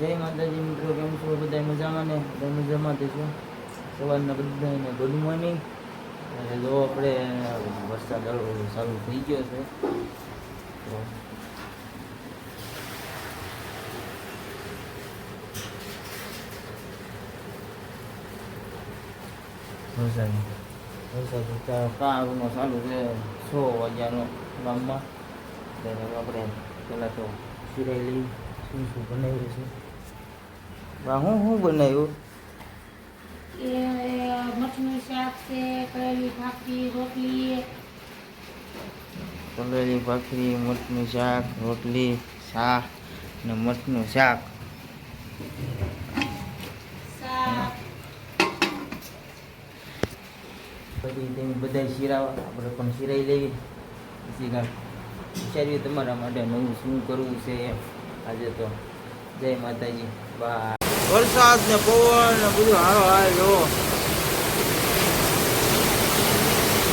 જય માતાજી મિત્રો, કેમ છો? બધા મજામાં ને? બધા મજામાં છો સવારના બધાને ગુડ મોર્નિંગ અને જો આપણે વરસાદ ચાલુ થઈ ગયો છે, તો વરસાદ વરસાદ કાળનો ચાલુ છે, છ વાગ્યાનો ગામમાં. આપણે પહેલાં તો સિરાઈ શું શું બનાવ્યું છે? હું શું બનાવ્યું? એ મઠનું શાક છે કરેલી ભાખરી રોટલી. તલેલી ભાખરી મઠનું શાક રોટલી શાક ને મઠનું શાક. પછી તેમ બધા શીરાવા આપણે પણ શીરાઈ લેવી પછી વિચાર્યું તમારા માટે નવું શું કરવું છે આજે તો જય માતાજી. બા વરસાદ ને પવન ને બધું હારો હાલ જો.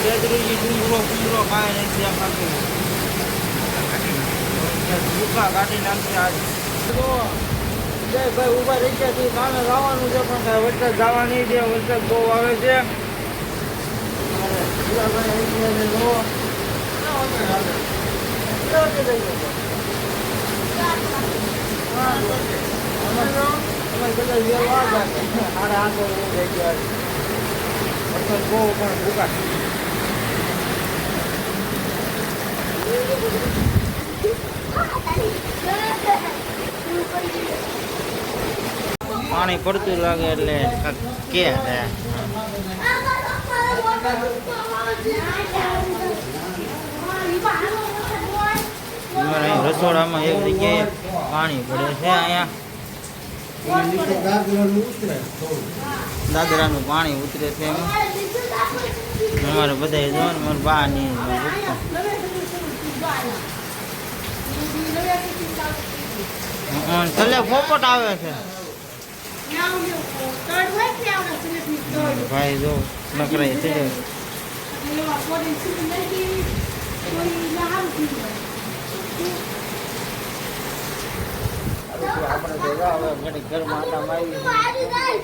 તેત્રીજી ડુંગરો કુંગરો કાંઈ નથી નાખી ભૂખા કાઢી નાખી આજ. ભાઈ ઊભા રહી ગયા છે, કામે છે, પણ વરસાદ જવા નહીં વરસાદ બહુ આવે છે. ગયા છે જો અમારે બધા વેલ વાર લાગે સાડા આઠ વાગે થઈ ગયા વરસાદ બહુ પણ પડતું લાગે એટલે કે રસોડામાં એક જગ્યાએ પાણી પડે છે અહીંયા. દાદરાનું પાણી ઉતરે છે અમારે બધા જો ને મારા બા ની છેલ્લે પોપટ આવે છે. ભાઈ જો નકરાય છે આપણે તો ઘરમાં આટા મારી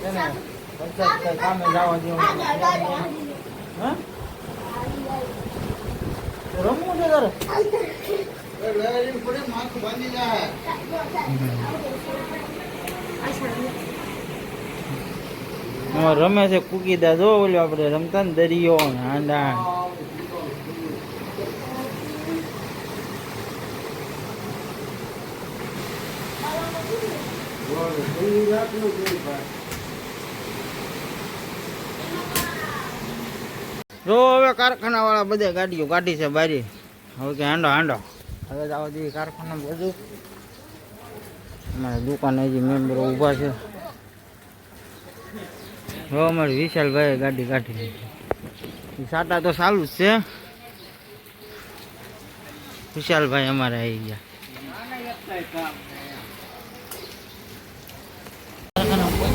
છે ને? કઈ કામે જવા રમે છે કુકીદા જો ઓલું આપણે રમતા ને દરિયો જો હવે કારખાના વાળા બધા ગાડીઓ કાઢી છે બારી. હવે કે હાંડો હાંડો. હવે જાવ જોઈએ કારખાના બધું. અમારે દુકાને હજી મેમ્બરો ઊભા છે. હવે અમારે વિશાલભાઈ ગાડી કાઢી લીધી. સાટા તો ચાલુ જ છે. વિશાલભાઈ અમારે આવી ગયા કારખાના પહોંચ્યા છે હીરા ઘઉં મળી છે ઘરે ઘરે ચાલો તો અહીંયા મારવા મળી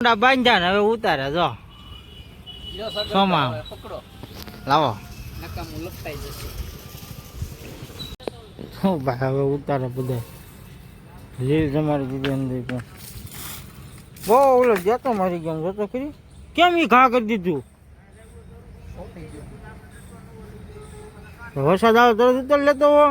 બાંધ્યા ને હવે ઉતારે જો શું ભાઈ, હવે ઉતારે બધા. જે તમારી પણ બહુ ઓલો જતો મારી ગયો, જતો ખરી? કેમ ઈ ઘા કરી દીધું? વરસાદ આવે તરત ઉતર લેતો હો.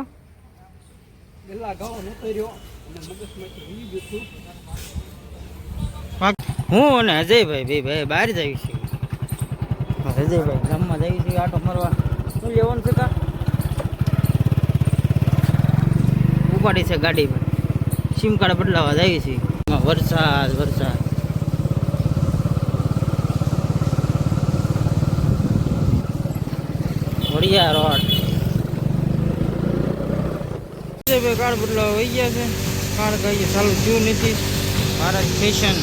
હું અને અજયભાઈ બે ભાઈ બહાર જઈએ અજયભાઈ ગામમાં જઈ છીએ આટો મારવા. શું લેવાનું છે કા? ઉપાડી છે ગાડી પણ સિમ કાર્ડ બદલાવા જઈએ છીએ વરસાદ વરસાદ. વડિયા રોડ. હૃદયભાઈ કાર્ડ બદલાવા વહી ગયા છે. કાર્ડ કહીએ ચાલુ થયું નથી. ભારત ફેશન.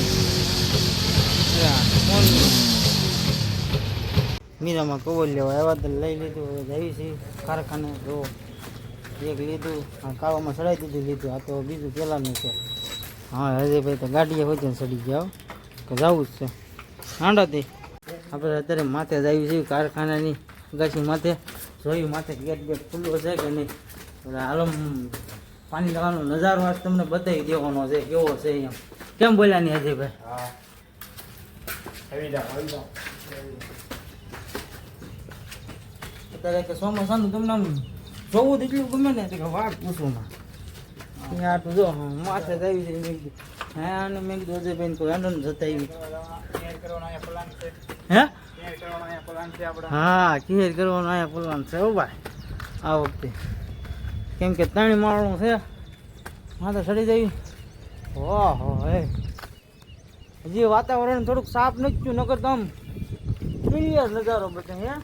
મોલ મીરામાં કવર લેવા આવ્યા તો લઈ લીધું, હવે જઈએ છીએ કારખાને. જો એક લીધું, આ કાવામાં ચડાવી દીધું લીધું, આ તો બીજું પહેલાંનું છે. હા હજયભાઈ તો ગાડીએ હોય ને ચડી હો. કે જવું જ છે. હાંડાથી. આપણે અત્યારે માથે જ આવી છીએ કારખાનાની અગાસી માથે. જોયું માથે ગેટ બેટ ખુલ્લો છે કે નહીં. આલમ પાણી લગાવવાનો નજારો આજ તમને બતાવી દેવાનો છે, કેવો છે અહીંયા કેમ બોલ્યા નહીં અજયભાઈ અત્યારે કે ચોમાસાનું તમને આમ જોવું તો એટલું ગમે ને કે વાત પૂછું માં. ત્યાં તો જો માથે આવી છે મેં કીધું હા, અને મેં કીધું બેન કોઈ એનો જતા આવી હે? હા કેર કરવાનો અહીંયા પ્લાન છે, હો ભાઈ. આ વખતે. કેમ કે ત્રણ માળનું છે, માથે ચડી જઈ ઓહો, હે. હજી વાતાવરણ થોડુંક સાફ નથી થયું નગર તો આમ ક્લિયર નજારો બતાવે હે?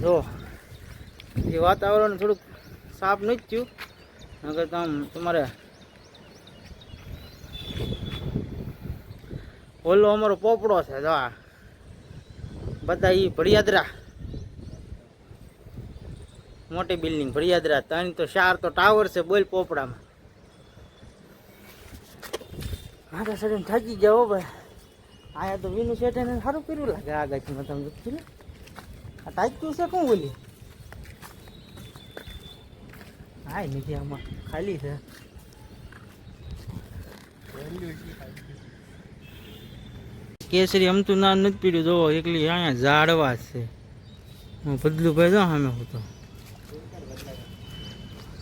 જો, એ વાતાવરણ થોડુંક સાફ નથી થયું. નકર તો તમારે ઓલો અમારો પોપડો છે, જો આ. બધા એ ભડિયાદરા. મોટી બિલ્ડિંગ ભડિયાદરા ત્રણ તો ચાર તો ટાવર છે બોલ પોપડામાં. તો સડન થાકી ગયા હો ભાઈ. આયા તો વિનુ શેઠે સારું કર્યું લાગે, આ ગાચીમાં તમે આ તું છે કોણ બોલી હા નથી આમાં, ખાલી છે. કેસરી અમતું ના નથી પીડ્યું, જોવો, એકલી અહીંયા ઝાડવા છે. હું ભદલું ભાઈ જો સામે હું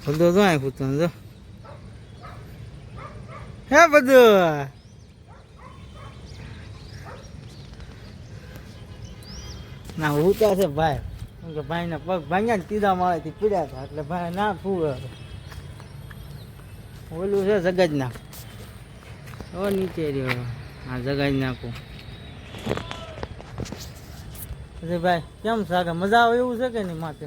ભદલો જો અહીં હું તો, જો. હે બધું ના ઉતા છે ભાઈ. કેમ કે ભાઈના પગ ભાંગ્યા ને તીધા માળેથી પીડ્યા હતા, એટલે ભાઈ ના ફૂવે ઓલું છે જગજ ના ઓ, નીચે રહ્યો હા જગાજ નાખું ભાઈ, કેમ સાગર મજા આવે એવું છે કે નહીં માથે?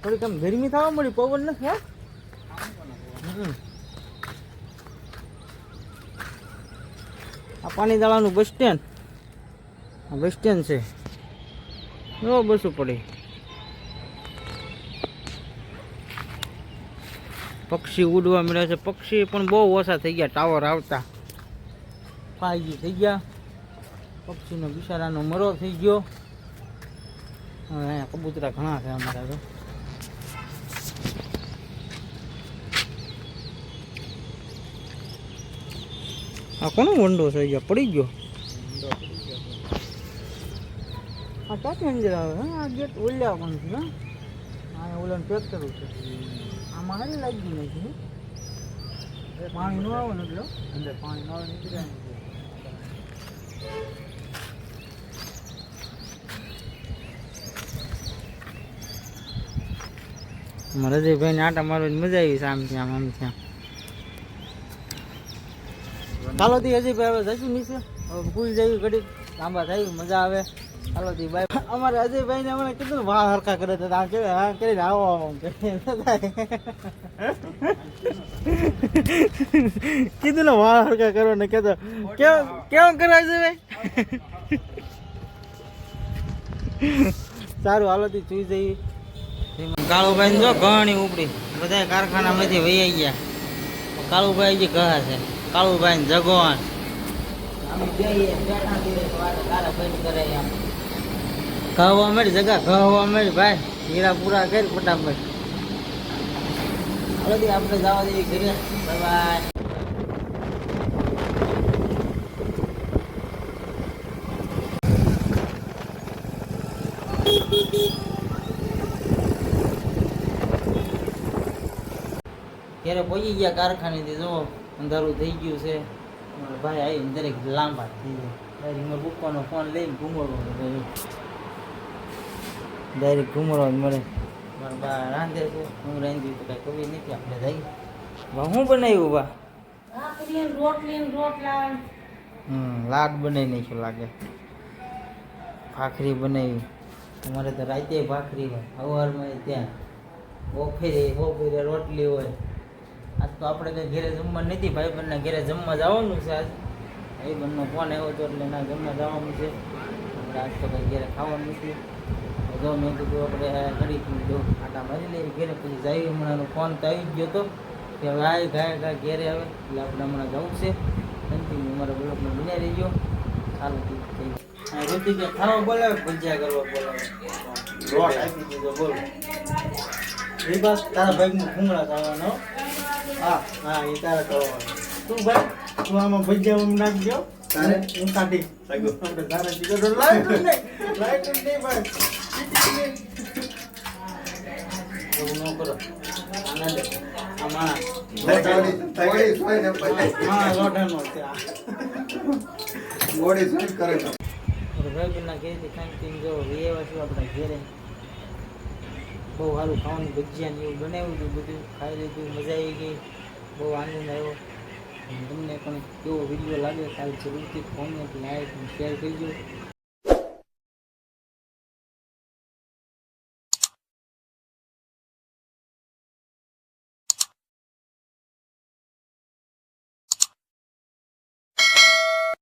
થોડીક આમ ગરમી થવા મળી, પવન નથી, હા. આ પાણી દાળાનું બસ સ્ટેન્ડ બસ સ્ટેન્ડ છે. જો બસું પડી પક્ષી ઉડવા મળ્યા છે. પક્ષી પણ બહુ ઓછા થઈ ગયા. ટાવર આવતા ફાઈવ થઈ ગયા. પક્ષીનો બિચારાનો મરો થઈ ગયો. અહીંયા કબૂતરા ઘણા છે અમારા તો. આ કોનો વંડો થઈ ગયા પડી ગયો. આ ક્યાંથી અંદર આવે હે? આ ગેટ ઓલ્યા પણ છે હા. આ ઓલાનું કરવું છે. આમાં હારી લાગી નથી? પાણી ન આવે ને એટલે અંદર પાણી ન આવે નીકળી જાય મારા રજયભાઈ ને આટા મારવાની મજા આવી છે આમ ત્યાં આમ ત્યાં. ચાલો તી અજયભાઈ હવે જશું નીચે. હવે ભૂલ જઈ ઘડી લાંબા થાય મજા આવે. ચાલો તી ભાઈ. અમારે અજયભાઈ ને અમને કીધું વાહ વાળ હરકા કરે તો આ કે હા કરીને આવો આમ કીધું ને વાળ હરકા કરો ને કેતો કેમ કેમ કરે અજયભાઈ? સારું હાલો થી જોઈ જઈ કાળુભાઈ જો ઘણી ઉપડી. બધા કારખાનામાંથી વહી ગયા. કાળુભાઈ જે કહે છે. કાળુભાઈ જગવાન. અમે જઈએ બેઠા કરે એમ. કહવા મળી, જગા કહવા મળી, ભાઈ. હીરા પૂરા કરી ફટાફટ. આપણે જવા દેવી ઘરે. Bye bye. ત્યારે પહોંચી ગયા કારખાનેથી જો અંધારું થઈ ગયું છે. ભાઈ આવીને દરેક લાંબા થઈ ગયા. ડાયરેક્ટ પપ્પાનો ફોન લઈને ઘુમડવો ડાયરેક્ટ ઘુમડવા જ મળે. મારા બા રાંધે છે. હું રાંધી તો કાંઈ કવી નથી આપણે જઈ બા હું બનાવ્યું બા? ભાખરી ને રોટલી હમ લાડ બનાવી નાખ્યું લાગે. ભાખરી બનાવી. અમારે તો રાતે ભાખરી હોય. સવારમાં ત્યાં ઓફેરે ઓફેરે રોટલી હોય. આજ તો આપણે કંઈ ઘરે જમવા નથી ભાઈ બંને ઘરે જમવા જવાનું છે આજ. ભાઈ બંને ફોન આવ્યો હતો એટલે ના જમવા જવાનું છે. આજ તો કંઈ ઘેરે ખાવાનું નથી. જો મેં કીધું આપણે ઘડી જો આટા મારી લઈએ ઘેરે પછી જાય હમણાં ફોન તો આવી ગયો હતો કે હવે આ ગાય ગાય ઘેરે આવે. એટલે આપણે હમણાં જવું છે. કન્ટિન્યુ અમારા બ્લોકમાં બન્યા રહી ગયો ચાલો ઠીક થઈ ગયું. ઋતિક ખાવા બોલાવે ભજીયા કરવા બોલાવે લોટ આપી દીધો બોલ. એ તારા ભાઈનું ભૂંગળા ખાવાનો? હા હા એ તારા ખાવાનો. તું ભાઈ? તું આમાં ભજીયા નાખજો. તારે? હું કાઢી. લાગ્યો. તારા જીગર તો લાઈટ નહીં. લાઈટ નહીં ભાઈ એવું કરો? આના આમાં તગડી તગડી ને પછી. હા છે કરે તો. જો છું આપણા ઘેરે. બહુ સારું ખાવાનું ભજીયા ને એવું બનાવ્યું હતું બધું. ખાઈ લીધું મજા આવી ગઈ. બહુ આનંદ આવ્યો. તમને પણ કેવો વીડિયો લાગે કાલ જરૂરથી કોમેન્ટ લાઈક શેર કરજો.